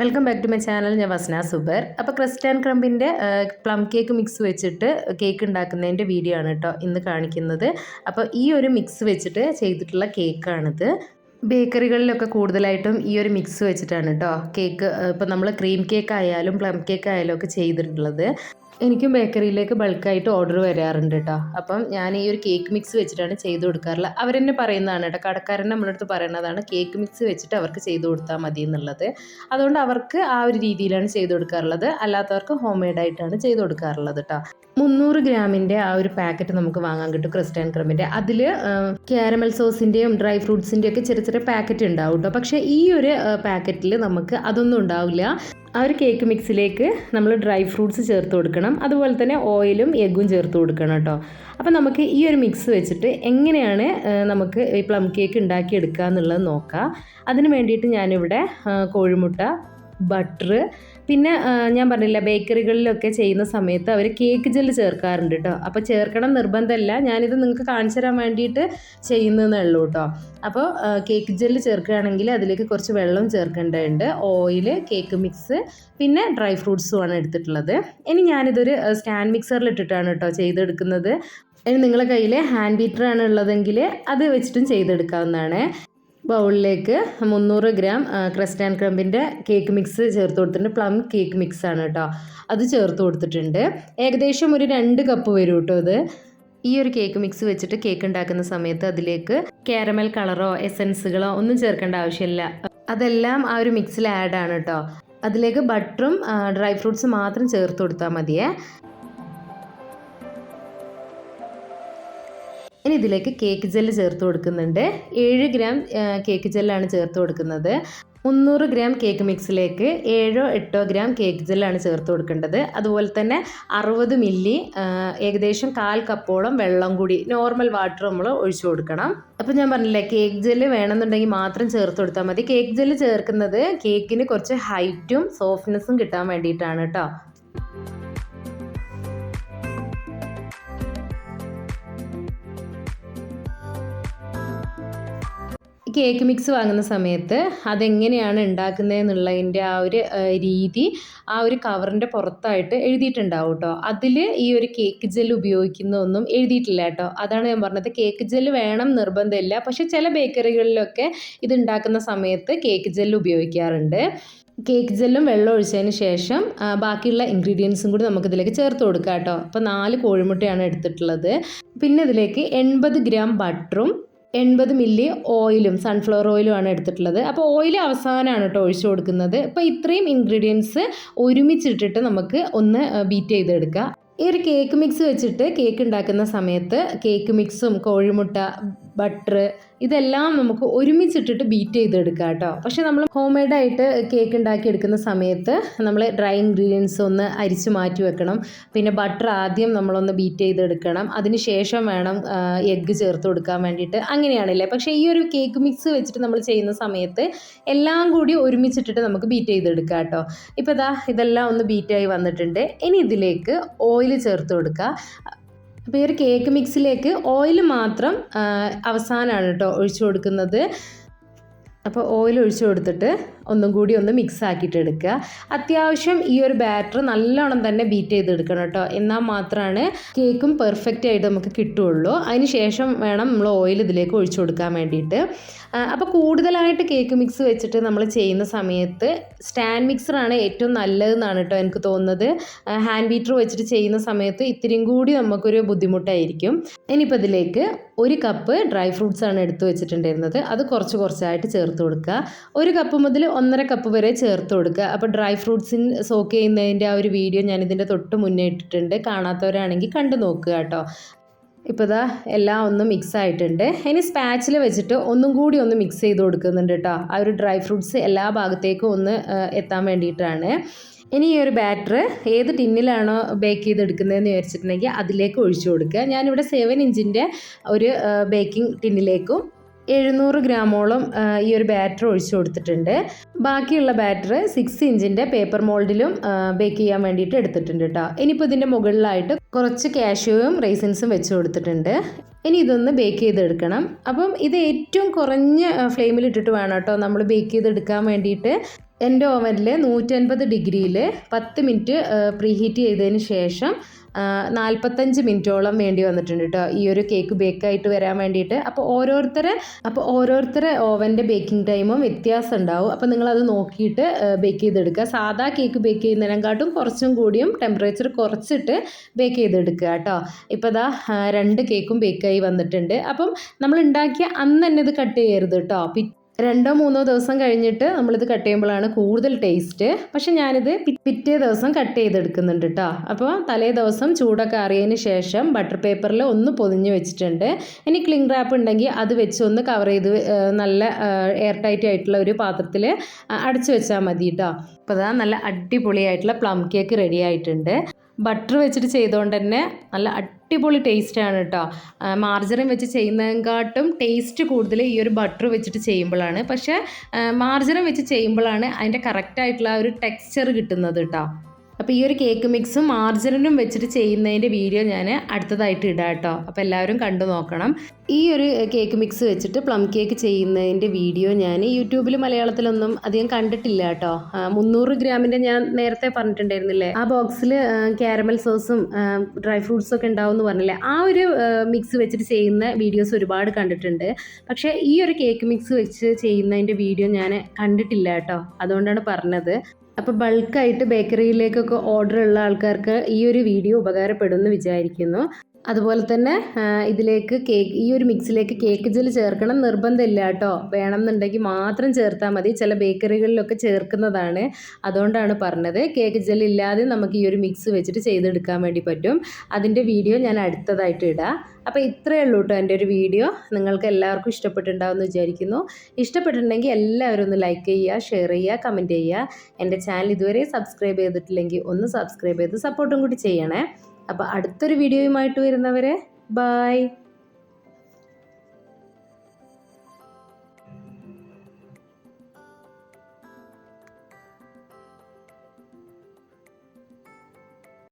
Welcome back to my channel ഞാൻ വസ്ന സുബർ. അപ്പോൾ ക്രിസ്റ്റ്യൻ ക്രംബിന്റെ പ്ലം കേക്ക് മിക്സ് വെച്ചിട്ട് കേക്ക് ഉണ്ടാക്കുന്നതിന്റെ വീഡിയോ ആണ് കേട്ടോ ഇന്ന് കാണിക്കുന്നത്. അപ്പോൾ ഈ ഒരു മിക്സ് വെച്ചിട്ട് ചെയ്തിട്ടുള്ള കേക്കാണിത് ബേക്കറികളിലൊക്കെ കൂടുതലായിട്ടും ഈ ഒരു മിക്സ് വെച്ചിട്ടാണ് കേട്ടോ കേക്ക് ഇപ്പോൾ നമ്മൾ ക്രീം കേക്ക് ആയാലും പ്ലം കേക്ക് ആയാലും ഒക്കെ ചെയ്തിട്ടുള്ളത്. എനിക്കും ബേക്കറിയിലേക്ക് ബൾക്കായിട്ട് ഓർഡർ വരാറുണ്ട് കേട്ടോ അപ്പം ഞാൻ ഈ ഒരു കേക്ക് മിക്സ് വെച്ചിട്ടാണ് ചെയ്ത് കൊടുക്കാറുള്ളത്. അവരെന്നെ പറയുന്നതാണ് കേട്ടോ കടക്കാരൻ നമ്മുടെ അടുത്ത് പറയുന്നതാണ് കേക്ക് മിക്സ് വെച്ചിട്ട് അവർക്ക് ചെയ്ത് കൊടുത്താൽ മതി എന്നുള്ളത്. അതുകൊണ്ട് അവർക്ക് ആ ഒരു രീതിയിലാണ് ചെയ്ത് കൊടുക്കാറുള്ളത്. അല്ലാത്തവർക്ക് ഹോം മെയ്ഡായിട്ടാണ് ചെയ്ത് കൊടുക്കാറുള്ളത് കേട്ടോ മുന്നൂറ് ഗ്രാമിന്റെ ആ ഒരു പാക്കറ്റ് നമുക്ക് വാങ്ങാൻ കിട്ടും ക്രിസ്റ്റൻ ക്രമിന്റെ അതിൽ ക്യാരമൽ സോസിന്റെയും ഡ്രൈ ഫ്രൂട്ട്സിന്റെയും ഒക്കെ ചെറിയ ചെറിയ പാക്കറ്റ് ഉണ്ടാവും കേട്ടോ പക്ഷേ ഈ ഒരു പാക്കറ്റിൽ നമുക്ക് അതൊന്നും ഉണ്ടാവില്ല. ആ ഒരു കേക്ക് മിക്സിലേക്ക് നമ്മൾ ഡ്രൈ ഫ്രൂട്ട്സ് ചേർത്ത് കൊടുക്കണം. അതുപോലെ തന്നെ ഓയിലും എഗ്ഗും ചേർത്ത് കൊടുക്കണം കേട്ടോ അപ്പോൾ നമുക്ക് ഈ ഒരു മിക്സ് വെച്ചിട്ട് എങ്ങനെയാണ് നമുക്ക് ഈ പ്ലം കേക്ക് ഉണ്ടാക്കിയെടുക്കുക എന്നുള്ളത് നോക്കാം. അതിന് വേണ്ടിയിട്ട് ഞാനിവിടെ കോഴിമുട്ട ബട്ടർ പിന്നെ ഞാൻ പറഞ്ഞില്ല ബേക്കറികളിലൊക്കെ ചെയ്യുന്ന സമയത്ത് അവർ കേക്ക് ജെല്ല് ചേർക്കാറുണ്ട് കേട്ടോ അപ്പോൾ ചേർക്കണം നിർബന്ധമല്ല ഞാനിത് നിങ്ങൾക്ക് കാണിച്ചു തരാൻ വേണ്ടിയിട്ട് ചെയ്യുന്നതേ ഉള്ളൂ കേട്ടോ അപ്പോൾ കേക്ക് ജെല്ല് ചേർക്കുകയാണെങ്കിൽ അതിലേക്ക് കുറച്ച് വെള്ളം ചേർക്കേണ്ടതുണ്ട്. ഓയിൽ കേക്ക് മിക്സ് പിന്നെ ഡ്രൈ ഫ്രൂട്ട്സുമാണ് എടുത്തിട്ടുള്ളത്. ഇനി ഞാനിതൊരു സ്റ്റാൻഡ് മിക്സറിൽ ഇട്ടിട്ടാണ് കേട്ടോ ചെയ്തെടുക്കുന്നത്. ഇനി നിങ്ങളുടെ കയ്യിൽ ഹാൻഡ് ബീറ്റർ ആണ് ഉള്ളതെങ്കിൽ അത് വെച്ചിട്ടും ചെയ്തെടുക്കാവുന്നതാണ്. ബൗളിലേക്ക് മുന്നൂറ് ഗ്രാം ക്രസ്റ്റ് ആൻഡ് ക്രംബിന്റെ കേക്ക് മിക്സ് ചേർത്ത് കൊടുത്തിട്ടുണ്ട്. പ്ലം കേക്ക് മിക്സ് ആണ് കേട്ടോ അത് ചേർത്ത് കൊടുത്തിട്ടുണ്ട്. ഏകദേശം ഒരു രണ്ട് കപ്പ് വരും കേട്ടോ ഇത്. ഈ ഒരു കേക്ക് മിക്സ് വെച്ചിട്ട് കേക്ക് ഉണ്ടാക്കുന്ന സമയത്ത് അതിലേക്ക് കാരമൽ കളറോ എസൻസുകളോ ഒന്നും ചേർക്കേണ്ട ആവശ്യമില്ല. അതെല്ലാം ആ ഒരു മിക്സിൽ ആഡ് ആണ് കേട്ടോ അതിലേക്ക് ബട്ടറും ഡ്രൈ ഫ്രൂട്ട്സ് മാത്രം ചേർത്ത് കൊടുത്താൽ മതിയേ. ഇനി ഇതിലേക്ക് കേക്ക് ജെല്ല് ചേർത്ത് കൊടുക്കുന്നുണ്ട്. ഏഴ് ഗ്രാം കേക്ക് ജെല്ലാണ് ചേർത്ത് കൊടുക്കുന്നത്. മുന്നൂറ് ഗ്രാം കേക്ക് മിക്സിലേക്ക് ഏഴോ എട്ടോ ഗ്രാം കേക്ക് ജെല്ലാണ് ചേർത്ത് കൊടുക്കേണ്ടത്. അതുപോലെ തന്നെ അറുപത് മില്ലി ഏകദേശം കാൽ കപ്പോളം വെള്ളം കൂടി നോർമൽ വാട്ടർ നമ്മൾ ഒഴിച്ചു കൊടുക്കണം. അപ്പോൾ ഞാൻ പറഞ്ഞില്ലേ കേക്ക് ജെല്ല് വേണമെന്നുണ്ടെങ്കിൽ മാത്രം ചേർത്ത് കൊടുത്താൽ മതി. കേക്ക് ജെല്ല് ചേർക്കുന്നത് കേക്കിന് കുറച്ച് ഹൈറ്റും സോഫ്റ്റ്നെസ്സും കിട്ടാൻ വേണ്ടിയിട്ടാണ് കേട്ടോ. കേക്ക് മിക്സ് വാങ്ങുന്ന സമയത്ത് അതെങ്ങനെയാണ് ഉണ്ടാക്കുന്നതെന്നുള്ളതിന്റെ ആ ഒരു രീതി ആ ഒരു കവറിന്റെ പുറത്തായിട്ട് എഴുതിയിട്ടുണ്ടാവും കേട്ടോ അതിൽ ഈ ഒരു കേക്ക് ജെൽ ഉപയോഗിക്കുന്നതൊന്നും എഴുതിയിട്ടില്ല കേട്ടോ അതാണ് ഞാൻ പറഞ്ഞത്. കേക്ക് ജെൽ വേണം നിർബന്ധമില്ല. പക്ഷെ ചില ബേക്കറികളിലൊക്കെ ഇത് ഉണ്ടാക്കുന്ന സമയത്ത് കേക്ക് ജെൽ ഉപയോഗിക്കാറുണ്ട്. കേക്ക് ജെല്ലും വെള്ളം ഒഴിച്ചതിന് ശേഷം ബാക്കിയുള്ള ഇൻഗ്രീഡിയൻസും കൂടി നമുക്കിതിലേക്ക് ചേർത്ത് കൊടുക്കാം കേട്ടോ അപ്പോൾ നാല് കോഴിമുട്ടയാണ് എടുത്തിട്ടുള്ളത്. പിന്നെ ഇതിലേക്ക് എൺപത് ഗ്രാം ബട്ടറും എൺപത് മില്ലി ഓയിലും സൺഫ്ലവർ ഓയിലും ആണ് എടുത്തിട്ടുള്ളത്. അപ്പോൾ ഓയിൽ അവസാനമാണ് കേട്ടോ ഒഴിച്ചു കൊടുക്കുന്നത്. അപ്പോൾ ഇത്രയും ഇൻഗ്രീഡിയൻസ് ഒരുമിച്ചിട്ടിട്ട് നമുക്ക് ഒന്ന് ബീറ്റ് ചെയ്തെടുക്കാം. ഈ ഒരു കേക്ക് മിക്സ് വെച്ചിട്ട് കേക്ക് ഉണ്ടാക്കുന്ന സമയത്ത് കേക്ക് മിക്സും കോഴിമുട്ട ബട്ടർ ഇതെല്ലാം നമുക്ക് ഒരുമിച്ചിട്ടിട്ട് ബീറ്റ് ചെയ്തെടുക്കാം കേട്ടോ. പക്ഷേ നമ്മൾ ഹോം മെയ്ഡായിട്ട് കേക്ക് ഉണ്ടാക്കി എടുക്കുന്ന സമയത്ത് നമ്മൾ ഡ്രൈ ഇൻഗ്രീഡിയൻസ് ഒന്ന് അരിച്ച് മാറ്റി വെക്കണം. പിന്നെ ബട്ടർ ആദ്യം നമ്മളൊന്ന് ബീറ്റ് ചെയ്തെടുക്കണം. അതിന് ശേഷം വേണം എഗ്ഗ് ചേർത്ത് കൊടുക്കാൻ വേണ്ടിയിട്ട്. അങ്ങനെയാണല്ലേ? പക്ഷേ ഈ ഒരു കേക്ക് മിക്സ് വെച്ചിട്ട് നമ്മൾ ചെയ്യുന്ന സമയത്ത് എല്ലാം കൂടി ഒരുമിച്ചിട്ടിട്ട് നമുക്ക് ബീറ്റ് ചെയ്തെടുക്കാം കേട്ടോ. ഇപ്പോൾ ഇതാ ഇതെല്ലാം ഒന്ന് ബീറ്റായി വന്നിട്ടുണ്ട്. ഇനി ഇതിലേക്ക് ഓയിൽ ചേർത്ത് കൊടുക്കുക അപ്പോൾ ഈ ഒരു കേക്ക് മിക്സിലേക്ക് ഓയിൽ മാത്രം അവസാനമാണ് കേട്ടോ ഒഴിച്ചു കൊടുക്കുന്നത്. അപ്പോൾ ഓയിൽ ഒഴിച്ചു കൊടുത്തിട്ട് ഒന്നും കൂടി ഒന്ന് മിക്സ് ആക്കിയിട്ട് എടുക്കുക. അത്യാവശ്യം ഈ ഒരു ബാറ്റർ നല്ലോണം തന്നെ ബീറ്റ് ചെയ്തെടുക്കണം കേട്ടോ. എന്നാൽ മാത്രമാണ് കേക്കും പെർഫെക്റ്റ് ആയിട്ട് നമുക്ക് കിട്ടുള്ളൂ അതിന് ശേഷം വേണം നമ്മൾ ഓയിൽ ഇതിലേക്ക് ഒഴിച്ചു കൊടുക്കാൻ വേണ്ടിയിട്ട്. അപ്പോൾ കൂടുതലായിട്ട് കേക്ക് മിക്സ് വെച്ചിട്ട് നമ്മൾ ചെയ്യുന്ന സമയത്ത് സ്റ്റാൻഡ് മിക്സറാണ് ഏറ്റവും നല്ലതെന്നാണ് കേട്ടോ എനിക്ക് തോന്നുന്നത്. ഹാൻഡ് ബീറ്റർ വെച്ചിട്ട് ചെയ്യുന്ന സമയത്ത് ഇത്തിരിയും കൂടി നമുക്കൊരു ബുദ്ധിമുട്ടായിരിക്കും. ഇനിയിപ്പോൾ ഇതിലേക്ക് ഒരു കപ്പ് ഡ്രൈ ഫ്രൂട്ട്സ് ആണ് എടുത്തു വെച്ചിട്ടുണ്ടായിരുന്നത്. അത് കുറച്ച് കുറച്ചായിട്ട് ചേർത്ത് കൊടുക്കുക. ഒരു കപ്പ് മുതൽ ഒന്നര കപ്പ് വരെ ചേർത്ത് കൊടുക്കുക. അപ്പോൾ ഡ്രൈ ഫ്രൂട്ട്സിൻ സോക്ക് ചെയ്യുന്നതിന്റെ ആ ഒരു വീഡിയോ ഞാൻ ഇതിന്റെ തൊട്ട് മുന്നേ ഇട്ടിട്ടുണ്ട്. കാണാത്തവരാണെങ്കിൽ കണ്ടു നോക്കുക കേട്ടോ. ഇപ്പോൾ ഇതാ എല്ലാം ഒന്ന് മിക്സ് ആയിട്ടുണ്ട്. ഇനി സ്പാച്ചിൽ വെച്ചിട്ട് ഒന്നും കൂടി ഒന്ന് മിക്സ് ചെയ്ത് കൊടുക്കുന്നുണ്ട് കേട്ടോ. ആ ഒരു ഡ്രൈ ഫ്രൂട്ട്സ് എല്ലാ ഭാഗത്തേക്കും ഒന്ന് എത്താൻ വേണ്ടിയിട്ടാണ്. ഇനി ഈ ഒരു ബാറ്റർ ഏത് ടിന്നിലാണോ ബേക്ക് ചെയ്തെടുക്കുന്നതെന്ന് വിചാരിച്ചിട്ടുണ്ടെങ്കിൽ അതിലേക്ക് ഒഴിച്ചു കൊടുക്കുക. ഞാനിവിടെ സെവൻ ഇഞ്ചിന്റെ ഒരു ബേക്കിംഗ് ടിന്നിലേക്കും എഴുന്നൂറ് ഗ്രാമോളം ഈ ഒരു ബാറ്റർ ഒഴിച്ചു കൊടുത്തിട്ടുണ്ട്. ബാക്കിയുള്ള ബാറ്റർ സിക്സ് ഇഞ്ചിന്റെ പേപ്പർ മോൾഡിലും ബേക്ക് ചെയ്യാൻ വേണ്ടിയിട്ട് എടുത്തിട്ടുണ്ട് കേട്ടോ ഇനിയിപ്പോൾ ഇതിന്റെ മുകളിലായിട്ട് കുറച്ച് കാഷ്യൂവും റൈസിൻസും വെച്ച് കൊടുത്തിട്ടുണ്ട്. ഇനി ഇതൊന്ന് ബേക്ക് ചെയ്തെടുക്കണം. അപ്പം ഇത് ഏറ്റവും കുറഞ്ഞ ഫ്ലെയിമിൽ ഇട്ടിട്ട് വേണം കേട്ടോ നമ്മൾ ബേക്ക് ചെയ്തെടുക്കാൻ വേണ്ടിയിട്ട്. എന്റെ ഓവനിൽ നൂറ്റൻപത് ഡിഗ്രിയിൽ പത്ത് മിനിറ്റ് പ്രീഹീറ്റ് ചെയ്തതിന് ശേഷം നാൽപ്പത്തഞ്ച് മിനിറ്റോളം വേണ്ടി വന്നിട്ടുണ്ട് കേട്ടോ ഈ ഒരു കേക്ക് ബേക്കായിട്ട് വരാൻ വേണ്ടിയിട്ട്. അപ്പോൾ ഓരോരുത്തരെ അപ്പോൾ ഓരോരുത്തരെ ഓവന്റെ ബേക്കിംഗ് ടൈമും വ്യത്യാസം ഉണ്ടാവും. അപ്പോൾ നിങ്ങളത് നോക്കിയിട്ട് ബേക്ക് ചെയ്തെടുക്കുക. സാധാ കേക്ക് ബേക്ക് ചെയ്യുന്നതിനെക്കാട്ടും കുറച്ചും കൂടിയും ടെമ്പറേച്ചർ കുറച്ചിട്ട് ബേക്ക് ചെയ്തെടുക്കുക കേട്ടോ ഇപ്പോൾ ഇതാ രണ്ട് കേക്കും ബേക്കായി വന്നിട്ടുണ്ട്. അപ്പം നമ്മൾ ഉണ്ടാക്കിയ അന്ന് തന്നെ ഇത് കട്ട് ചെയ്യരുത് കേട്ടോ രണ്ടോ മൂന്നോ ദിവസം കഴിഞ്ഞിട്ട് നമ്മളിത് കട്ട് ചെയ്യുമ്പോഴാണ് കൂടുതൽ ടേസ്റ്റ് പക്ഷെ ഞാനിത് പിറ്റേ ദിവസം കട്ട് ചെയ്തെടുക്കുന്നുണ്ട് കേട്ടോ അപ്പോൾ തലേ ദിവസം ചൂടൊക്കെ അറിയതിന് ശേഷം ബട്ടർ പേപ്പറിൽ ഒന്ന് പൊതിഞ്ഞ് വെച്ചിട്ടുണ്ട്. ഇനി ക്ലിംഗ് റാപ്പ് ഉണ്ടെങ്കിൽ അത് വെച്ച് ഒന്ന് കവർ ചെയ്ത് നല്ല എയർ ടൈറ്റ് ആയിട്ടുള്ള ഒരു പാത്രത്തിൽ അടച്ചു വെച്ചാൽ മതി കേട്ടോ അപ്പോൾ അതാ നല്ല അടിപൊളിയായിട്ടുള്ള പ്ലം കേക്ക് റെഡി ആയിട്ടുണ്ട്. ബട്ടർ വെച്ചിട്ട് ചെയ്തുകൊണ്ട് തന്നെ നല്ല അടിപൊളി ടേസ്റ്റാണ് കേട്ടോ മാർജറിൻ വെച്ച് ചെയ്യുന്നതിനെക്കാട്ടും ടേസ്റ്റ് കൂടുതൽ ഈ ഒരു ബട്ടർ വെച്ചിട്ട് ചെയ്യുമ്പോഴാണ് പക്ഷേ മാർജറിൻ വെച്ച് ചെയ്യുമ്പോഴാണ് അതിന്റെ കറക്റ്റായിട്ടുള്ള ഒരു ടെക്സ്ചർ കിട്ടുന്നത് കേട്ടോ അപ്പോൾ ഈ ഒരു കേക്ക് മിക്സും മാർജറിനും വെച്ചിട്ട് ചെയ്യുന്നതിന്റെ വീഡിയോ ഞാൻ അടുത്തതായിട്ട് ഇടാം കേട്ടോ. അപ്പോൾ എല്ലാവരും കണ്ടു നോക്കണം. ഈ ഒരു കേക്ക് മിക്സ് വെച്ചിട്ട് പ്ലം കേക്ക് ചെയ്യുന്നതിന്റെ വീഡിയോ ഞാൻ യൂട്യൂബിൽ മലയാളത്തിലൊന്നും അധികം കണ്ടിട്ടില്ല കേട്ടോ. മുന്നൂറ് ഗ്രാമിന്റെ ഞാൻ നേരത്തെ പറഞ്ഞിട്ടുണ്ടായിരുന്നില്ലേ? ആ ബോക്സിൽ ക്യാരമൽ സോസും ഡ്രൈ ഫ്രൂട്ട്സും ഒക്കെ ഉണ്ടാവും പറഞ്ഞില്ലേ? ആ ഒരു മിക്സ് വെച്ചിട്ട് ചെയ്യുന്ന വീഡിയോസ് ഒരുപാട് കണ്ടിട്ടുണ്ട്. പക്ഷേ ഈ ഒരു കേക്ക് മിക്സ് വെച്ച് ചെയ്യുന്നതിന്റെ വീഡിയോ ഞാൻ കണ്ടിട്ടില്ല കേട്ടോ. അതുകൊണ്ടാണ് പറഞ്ഞത്. അപ്പോൾ ബൾക്കായിട്ട് ബേക്കറിയിലേക്കൊക്കെ ഓർഡർ ഉള്ള ആൾക്കാർക്ക് ഈ ഒരു വീഡിയോ ഉപകാരപ്പെടുമെന്ന് വിചാരിക്കുന്നു. അതുപോലെ തന്നെ ഇതിലേക്ക് കേക്ക് ഈ ഒരു മിക്സിലേക്ക് കേക്ക് ജെൽ ചേർക്കണം നിർബന്ധമില്ല കേട്ടോ. വേണമെന്നുണ്ടെങ്കിൽ മാത്രം ചേർത്താൽ മതി. ചില ബേക്കറികളിലൊക്കെ ചേർക്കുന്നതാണ്. അതുകൊണ്ടാണ് പറഞ്ഞത്. കേക്ക് ജെൽ ഇല്ലാതെ നമുക്ക് ഈ ഒരു മിക്സ് വെച്ചിട്ട് ചെയ്തെടുക്കാൻ വേണ്ടി പറ്റും. അതിന്റെ വീഡിയോ ഞാൻ അടുത്തതായിട്ട് ഇടാം. അപ്പോൾ ഇത്രയേ ഉള്ളൂ കേട്ടോ എന്റെ ഒരു വീഡിയോ. നിങ്ങൾക്ക് എല്ലാവർക്കും ഇഷ്ടപ്പെട്ടിട്ടുണ്ടാവുമെന്ന് വിചാരിക്കുന്നു. ഇഷ്ടപ്പെട്ടിട്ടുണ്ടെങ്കിൽ എല്ലാവരും ഒന്ന് ലൈക്ക് ചെയ്യുക ഷെയർ ചെയ്യുക കമന്റ് ചെയ്യുക. എന്റെ ചാനൽ ഇതുവരെ സബ്സ്ക്രൈബ് ചെയ്തിട്ടില്ലെങ്കിൽ ഒന്ന് സബ്സ്ക്രൈബ് ചെയ്ത് സപ്പോർട്ടും കൂടി ചെയ്യണേ. അപ്പോൾ അടുത്തൊരു വീഡിയോയുമായിട്ട് വരുന്നവരെ ബായ്